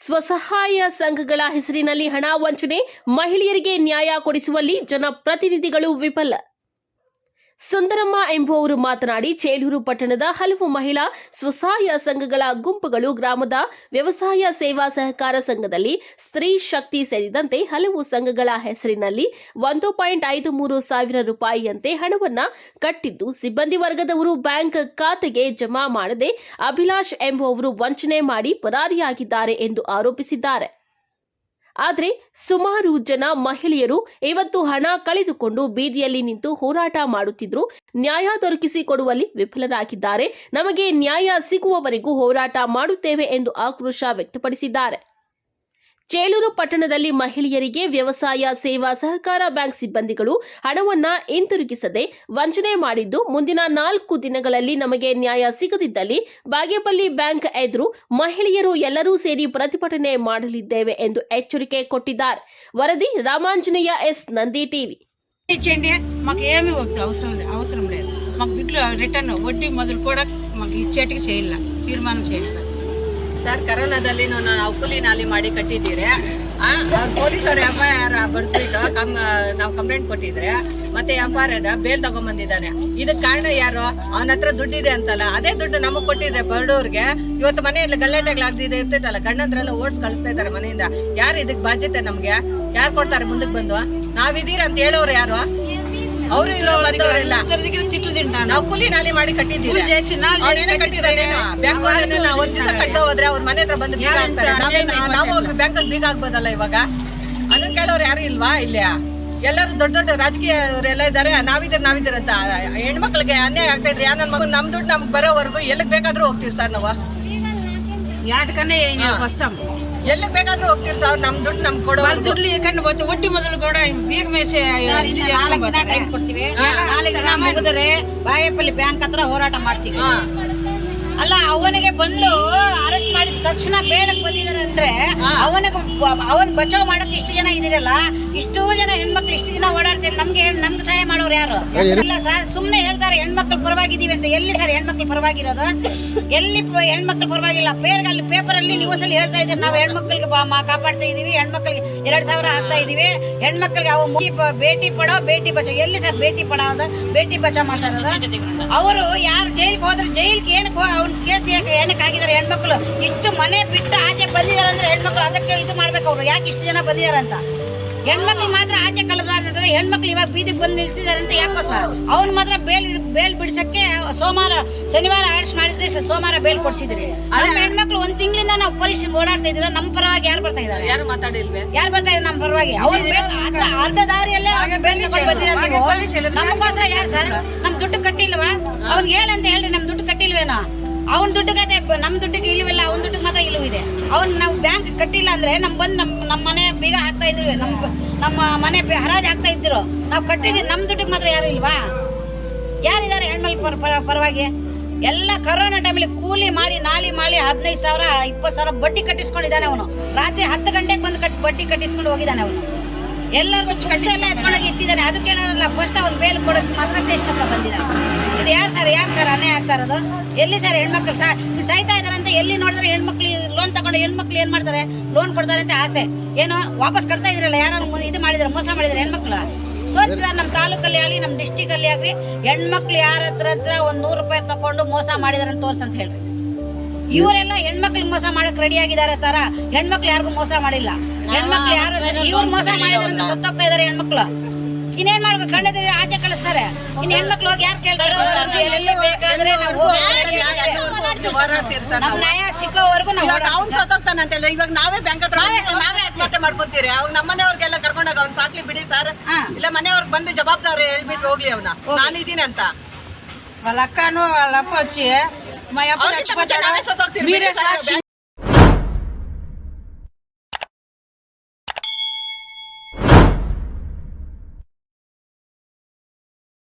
ಸ್ವಸಹಾಯ ಸಂಘಗಳ ಹೆಸರಿನಲ್ಲಿ ಹಣ ವಂಚನೆ ಮಹಿಳೆಯರಿಗೆ ನ್ಯಾಯ ಕೊಡಿಸುವಲ್ಲಿ ಜನಪ್ರತಿನಿಧಿಗಳು ವಿಫಲ. ಸುಂದರಮ್ಮ ಎಂಬುವವರು ಮಾತನಾಡಿ, ಚೇಳೂರು ಪಟ್ಟಣದ ಹಲವು ಮಹಿಳಾ ಸ್ವಸಹಾಯ ಸಂಘಗಳ ಗುಂಪುಗಳು ಗ್ರಾಮದ ವ್ಯವಸಾಯ ಸೇವಾ ಸಹಕಾರ ಸಂಘದಲ್ಲಿ ಸ್ತ್ರೀ ಶಕ್ತಿ ಸೇರಿದಂತೆ ಹಲವು ಸಂಘಗಳ ಹೆಸರಿನಲ್ಲಿ ಒಂದು ಪಾಯಿಂಟ್ ಐದು ಮೂರು ಸಾವಿರ ರೂಪಾಯಿಯಂತೆ ಹಣವನ್ನು ಕಟ್ಟಿದ್ದು, ಸಿಬ್ಬಂದಿ ವರ್ಗದವರು ಬ್ಯಾಂಕ್ ಖಾತೆಗೆ ಜಮಾ ಮಾಡದೆ ಅಭಿಲಾಷ್ ಎಂಬುವವರು ವಂಚನೆ ಮಾಡಿ ಪರಾರಿಯಾಗಿದ್ದಾರೆ ಎಂದು ಆರೋಪಿಸಿದ್ದಾರೆ. ಆದರೆ ಸುಮಾರು ಜನ ಮಹಿಳೆಯರು ಇವತ್ತು ಹಣ ಕಳೆದುಕೊಂಡು ಬೀದಿಯಲ್ಲಿ ನಿಂತು ಹೋರಾಟ ಮಾಡುತ್ತಿದ್ರು. ನ್ಯಾಯ ದೊರಕಿಸಿಕೊಡುವಲ್ಲಿ ವಿಫಲರಾಗಿದ್ದಾರೆ. ನಮಗೆ ನ್ಯಾಯ ಸಿಗುವವರೆಗೂ ಹೋರಾಟ ಮಾಡುತ್ತೇವೆ ಎಂದು ಆಕ್ರೋಶ ವ್ಯಕ್ತಪಡಿಸಿದ್ದಾರೆ. ಚೇಳೂರು ಪಟ್ಟಣದಲ್ಲಿ ಮಹಿಳೆಯರಿಗೆ ವ್ಯವಸಾಯ, ಸೇವಾ, ಸಹಕಾರ ಬ್ಯಾಂಕ್ ಸಿಬ್ಬಂದಿಗಳು ಹಣವನ್ನು ಹಿಂತಿರುಗಿಸದೆ ವಂಚನೆ ಮಾಡಿದ್ದು ಮುಂದಿನ ನಾಲ್ಕು ದಿನಗಳಲ್ಲಿ ನಮಗೆ ನ್ಯಾಯ ಸಿಗದಿದ್ದಲ್ಲಿ ಬಾಗೇಪಲ್ಲಿ ಬ್ಯಾಂಕ್ ಎದುರು ಮಹಿಳೆಯರು ಎಲ್ಲರೂ ಸೇರಿ ಪ್ರತಿಭಟನೆ ಮಾಡಲಿದ್ದೇವೆ ಎಂದು ಎಚ್ಚರಿಕೆ ಕೊಟ್ಟಿದ್ದಾರೆ. ವರದಿ Ramanjaneya S. Nandi TV. Sir, ಕರೋನಾದಲ್ಲಿ ನಾವು ಕೂಲಿ ನಾಲಿ ಮಾಡಿ ಕಟ್ಟಿದ್ದೀರಿ. ಪೊಲೀಸ್ ಅವ್ರು ಎಫ್ ಐ ಆರ್ ಬಡಿಸ್ಬಿಟ್ಟು ಕಮ್ ನಾವು ಕಂಪ್ಲೇಂಟ್ ಕೊಟ್ಟಿದ್ರೆ ಮತ್ತೆ ಎಫ್ ಆರ್ ಬೇಲ್ ತಗೊಂಬಂದಿದ್ದಾನೆ. ಇದಕ್ಕೆ ಕಾರಣ ಯಾರು? ಅವನ ಹತ್ರ ದುಡ್ಡಿದೆ ಅಂತಲ್ಲ. ಅದೇ ದುಡ್ಡು ನಮಗೆ ಕೊಟ್ಟಿದ್ರೆ ಬರ್ಡೋರ್ಗೆ ಇವತ್ತು ಮನೆಯಲ್ಲಿ ಗಲ್ಲಾಟೆಗಳಾಗ್ದಿದೆ ಇರ್ತೈತಲ್ಲ ಗಂಡಂದ್ರೆಲ್ಲ ಓಡ್ಸ್ ಕಳಿಸ್ತಾ ಇದ್ದಾರೆ ಮನೆಯಿಂದ. ಯಾರು ಇದಕ್ಕೆ ಬಾಧ್ಯತೆ ನಮ್ಗೆ? ಯಾರು ಕೊಡ್ತಾರೆ ಮುಂದಕ್ಕೆ ಬಂದು? ನಾವಿದೀರ ಅಂತ ಹೇಳೋರು ಯಾರು? ಅವರು ಇಲ್ಲ ತಿಂಡ ನಾವು ಕೂಲಿ ನಾಲಿ ಮಾಡಿ ಕಟ್ಟಿದ್ದೀವಿ ಬ್ಯಾಂಕ್ ಒಂದ್ ದಿವಸ ಕಟ್ಟೋ ಹೋದ್ರೆ ಅವ್ರ ಮನೆ ಹತ್ರ ಬಂದು ಬೀಗ ನಾವು ಹೋಗಿ ಬೀಗ ಆಗ್ಬೋದಲ್ಲ ಇವಾಗ? ಅದನ್ನ ಕೇಳೋರು ಯಾರು ಇಲ್ವಾ ಇಲ್ಲೇ ಎಲ್ಲರೂ ದೊಡ್ಡ ದೊಡ್ಡ ರಾಜಕೀಯವರೆಲ್ಲ ಇದ್ದಾರೆ. ನಾವಿದ್ದೀರ ನಾವಿದ್ದೀರ ಅಂತ. ಹೆಣ್ಮಕ್ಳಿಗೆ ಅನ್ಯಾಯ ಆಗ್ತಾ ಇದ್ರೆ ನನ್ನ ಮಗು ನಮ್ ದುಡ್ಡು ನಮ್ಗೆ ಬರೋವರೆಗೂ ಎಲ್ಲಿಗೆ ಬೇಕಾದರೂ ಹೋಗ್ತೀವಿ ಸರ್ ನಾವು. ಯಾಟಕನೇ ಫಸ್ಟ್ ಎಲ್ಲಿಗೆ ಬೇಕಾದ್ರೂ ಹೋಗ್ತೀರಿ ಸರ್. ನಮ್ ದುಡ್ಡು ನಮ್ ಕೊಡೋ ದುಡ್ಲಿ ಕಂಡು ಒಟ್ಟಿ ಮೊದಲು ಕೂಡ ಬೇಗ ಮೇಸೆ ಕೊಡ್ತೀವಿ. ನಾಳೆ ದಿನ ಮುಗಿದ್ರೆ ಬಾಯಪ್ಪಲ್ಲಿ ಬ್ಯಾಂಕ್ ಹತ್ರ ಹೋರಾಟ ಮಾಡ್ತೀವಿ. ಅಲ್ಲ ಅವನಿಗೆ ಬಂದು ಅರೆಸ್ಟ್ ಮಾಡಿದ ತಕ್ಷಣ ಬೇಡಕ್ ಬಂದಿದ್ದಾರೆ ಅಂದ್ರೆ ಅವನಿಗೆ ಅವನ್ ಬಚಾವ್ ಮಾಡಕ್ ಇಷ್ಟು ಜನ ಇದಿರಲ್ಲ ಇಷ್ಟು ಜನ ಹೆಣ್ಮಕ್ಳು ಇಷ್ಟು ದಿನ ಓಡಾಡ್ತಿಲ್ಲ ನಮ್ಗೆ ನಮ್ಗೆ ಸಹಾಯ ಮಾಡೋರು ಯಾರು? ಇಲ್ಲ ಸರ್ ಸುಮ್ನೆ ಹೇಳ್ತಾರೆ ಹೆಣ್ಮಕ್ಳು ಪರವಾಗಿದೀವಿ ಅಂತ. ಎಲ್ಲಿ ಸರ್ ಹೆಣ್ಮಕ್ಳು ಪರವಾಗಿರೋದು? ಎಲ್ಲಿ ಹೆಣ್ಮಕ್ಳು ಪರವಾಗಿಲ್ಲ. ಪೇರ್ ಅಲ್ಲಿ ಪೇಪರ್ ಅಲ್ಲಿ ನ್ಯೂಸ್ ಅಲ್ಲಿ ಹೇಳ್ತಾ ಇದ್ದಾರೆ ನಾವು ಹೆಣ್ಮಕ್ಳಿಗೆ ಕಾಪಾಡ್ತಾ ಇದೀವಿ ಹೆಣ್ಮಕ್ಳಿಗೆ ಎರಡ್ ಸಾವಿರ ಹಾಕ್ತಾ ಇದೀವಿ ಹೆಣ್ಮಕ್ಳಿಗೆ ಅವು ಬೇಟಿ ಪಡೋ ಬೇಟಿ ಬಚಾವ್. ಎಲ್ಲಿ ಸರ್ ಬೇಟಿ ಪಡಾವದ ಬೇಟಿ ಬಚಾವ್ ಮಾಡ್ತಾ ಇರೋದು ಅವರು ಯಾರು ಜೈಲ್ಗೆ ಹೋದ್ರೆ ಜೈಲ್ಗೆ ಏನಕ್ಕೆ ಅವ್ನ ಕೇಸ್ ಏನಕ್ಕೆ ಆಗಿದ್ದಾರೆ ಹೆಣ್ಮಕ್ಳು? ಇಷ್ಟು ಮನೆ ಬಿಟ್ಟು ಆಚೆ ಬಂದಿದ್ದಾರೆ ಅಂದ್ರೆ ಹೆಣ್ಮಕ್ಳು ಅದಕ್ಕೆ ಇದು ಮಾಡ್ಬೇಕು ಅವರು. ಯಾಕೆ ಇಷ್ಟು ಜನ ಬಂದಿದ್ದಾರೆ ಅಂತ? ಹೆಣ್ಮಕ್ಳು ಮಾತ್ರ ಆಚೆ ಕಲಬಾರ್ದಂದ್ರೆ ಹೆಣ್ಮಕ್ಳು ಇವಾಗ ಬೀದಿಗೆ ಬಂದು ನಿಲ್ತಿದ್ದಾರೆ ಅಂತ ಯಾಕೋಸ್ಕರ ಅವ್ನು ಮಾತ್ರ ಬೇಲ್ ಬೇಲ್ ಬಿಡಿಸಕ್ಕೆ ಸೋಮವಾರ ಶನಿವಾರ ಆಡ್ಸ್ ಮಾಡಿದ್ರೆ ಸೋಮವಾರ ಬೇಲ್ ಕೊಡ್ಸಿದ್ರಿ. ನಮ್ಮ ಹೆಣ್ಮಕ್ಳು ಒಂದ್ ತಿಂಗಳಿಂದ ನಾವು ಪರಿಶೀಲನೆ ಓಡಾಡ್ತಾ ಇದ್ರು ನಮ್ಮ ಪರವಾಗಿ ಯಾರು ಬರ್ತಾ ಇದ್ದಾರೆ? ಯಾರು ಮಾತಾಡಿಲ್ವೇ? ಯಾರು ಬರ್ತಾ ಇದ್ದಾರೆ ನಮ್ಮ ಪರವಾಗಿ? ಅವ್ರು ಅರ್ಧ ದಾರಿಯಲ್ಲೇ ಬೇಲ್ ಬಂದಿದ್ದಾರೆ ನಮ್ಗೋಸ್ಕರ ಯಾರು ಸರ್? ನಮ್ ದುಡ್ಡು ಕಟ್ಟಿಲ್ವಾ? ಅವ್ನಿಗೆ ಹೇಳಂತ ಹೇಳ್ರಿ ನಮ್ ದುಡ್ಡು ಅವನ್ ದುಡ್ಡಿಗೆ ನಮ್ಮ ದುಡ್ಡಿಗೆ ಇಲ್ಲವಿಲ್ಲ ಅವನ್ ದುಡ್ಡಿಗೆ ಮಾತ್ರ ಇಲ್ಲೂ ಇದೆ. ಅವ್ನು ನಾವು ಬ್ಯಾಂಕ್ ಕಟ್ಟಿಲ್ಲ ಅಂದ್ರೆ ನಮ್ಮ ಬಂದು ನಮ್ಮ ನಮ್ಮ ಮನೆ ಬೀಗ ಹಾಕ್ತಾ ಇದ್ರು ನಮ್, ನಮ್ಮ ಮನೆ ಹರಾಜು ಹಾಕ್ತಾ ಇದ್ರು. ನಾವು ಕಟ್ಟಿದ್ದೀವಿ ನಮ್ಮ ದುಡ್ಡಿಗೆ ಮಾತ್ರ ಯಾರು ಇಲ್ವಾ? ಯಾರಿದ್ದಾರೆ ಹೆಣ್ಮಲ್ ಪರ- ಪರವಾಗಿ? ಎಲ್ಲ ಕರೋನಾ ಟೈಮಲ್ಲಿ ಕೂಲಿ ಮಾಡಿ, ನಾಲಿ ಮಾಡಿ ಹದಿನೈದು ಸಾವಿರ, ಇಪ್ಪತ್ತು ಸಾವಿರ ಬಡ್ಡಿ ಕಟ್ಟಿಸ್ಕೊಂಡಿದ್ದಾನೆ ಅವನು. ರಾತ್ರಿ ಹತ್ತು ಗಂಟೆಗೆ ಬಂದು ಕಟ್, ಬಡ್ಡಿ ಕಟ್ಟಿಸ್ಕೊಂಡು ಹೋಗಿದ್ದಾನೆ ಅವನು. ಎಲ್ಲರಿಗೂ ಚಿಕಿತ್ಸೆ ಎಲ್ಲ ಇಟ್ಟಿದ್ದಾರೆ. ಅದಕ್ಕೆ ಅದಕ್ಕೇನಾರಲ್ಲ ಫಸ್ಟ್ ಅವ್ರು ಬೇಲ್ ಕೊಡೋಕೆ ಮಾತ್ರ ಕೃಷ್ಣಪ್ಪ ಬಂದಿದ್ದಾರೆ. ಇದು ಯಾರು ಸರ್ ಯಾರು ಸರ್ ಅನ್ಯಾಯ ಆಗ್ತಾ ಇರೋದು? ಎಲ್ಲಿ ಸರ್ ಹೆಣ್ಮಕ್ಳು ಸಾ ಸಾಯ್ತಾ ಇದಾರೆ ಅಂತ ಎಲ್ಲಿ ನೋಡಿದ್ರೆ ಹೆಣ್ಮಕ್ಳು ಲೋನ್ ತಗೊಂಡು ಹೆಣ್ಮಕ್ಳು ಏನು ಮಾಡ್ತಾರೆ? ಲೋನ್ ಕೊಡ್ತಾರೆ ಅಂತ ಆಸೆ. ಏನು, ವಾಪಸ್ ಕಟ್ತಾ ಇದ್ರಲ್ಲ ಯಾರು ಇದು ಮಾಡಿದ್ರೆ, ಮೋಸ ಮಾಡಿದ್ರೆ ಹೆಣ್ಮಕ್ಳು? ತೋರಿಸಿದಾರೆ ನಮ್ಮ ತಾಲೂಕಲ್ಲಿ ಆಗಲಿ ನಮ್ಮ ಡಿಸ್ಟಿಕಲ್ಲಿ ಆಗಲಿ, ಹೆಣ್ಮಕ್ಳು ಯಾರ ಹತ್ರ ಹತ್ರ ಒಂದು ನೂರು ರೂಪಾಯಿ ತಗೊಂಡು ಮೋಸ ಮಾಡಿದಾರೆ ಅಂತ ತೋರ್ಸಂತ ಹೇಳ್ರಿ. ಇವರೆಲ್ಲ ಹೆಣ್ಮಕ್ಳಿಗೆ ಮೋಸ ಮಾಡಕ್ ರೆಡಿ ಆಗಿದ್ದಾರೆ ತರ ಹೆಣ್ಮಕ್ಳು ಯಾರಿಗೂ ಮೋಸ ಮಾಡಿಲ್ಲ ಹೆಣ್ಮಕ್ಳು ಯಾರು ಇವ್ರು ಮೋಸ ಮಾಡಿದಾರೆ ಅಂತ ಸತ್ತೋಗ್ತಾ ಇದಾರೆ ಹೆಣ್ಮಕ್ಳು ಇನ್ನೇನ್ ಮಾಡ್ಬೇಕು ಗಂಡದ ಆಚೆ ಕಳಿಸ್ತಾರೆ ಇನ್ ಹೆಣ್ಮಕ್ಳು ಹೋಗಿ ಯಾರು ಕೇಳ್ತಾರೆ ಎಲ್ಲಿ ಬೇಕಾದ್ರೆ ನಾವು ಹೋಗಿ ಹೋರಾಡ್ತೀರಿ ಸರ್ ನಮ್ ನಾವು ನ್ಯಾಯ ಸಿಕ್ಕೋವರೆಗೂ ನಾವು ಇವಾಗ ಅವ್ನು ಸತ್ತೋಗ್ತಾನೆ ಅಂತೆಲ್ಲ ಇವಾಗ ನಾವೇ ಬ್ಯಾಂಕ್ ಹತ್ರ ಹೋಗ್ಬಿಟ್ಟು ನಾವೇ ಆತ್ಮಹತ್ಯೆ ಮಾಡ್ಕೊತೀರಿ ಅವಾಗ ನಮ್ಮ ಮನೆಯವ್ರಿಗೆಲ್ಲ ಕರ್ಕೊಂಡಾಗ ಅವ್ನು ಸಾಕ್ಲಿ ಬಿಡಿ ಸರ್ ಹಾ. ಇಲ್ಲ ಮನೆಯವ್ರಿಗೆ ಬಂದು ಜವಾಬ್ದಾರಿ ಹೇಳ್ಬಿಟ್ಟು ಹೋಗ್ಲಿ ಅವನ ನಾನಿದ್ದೀನಿ ಅಂತ వాళ్ళ అక్కను माया पण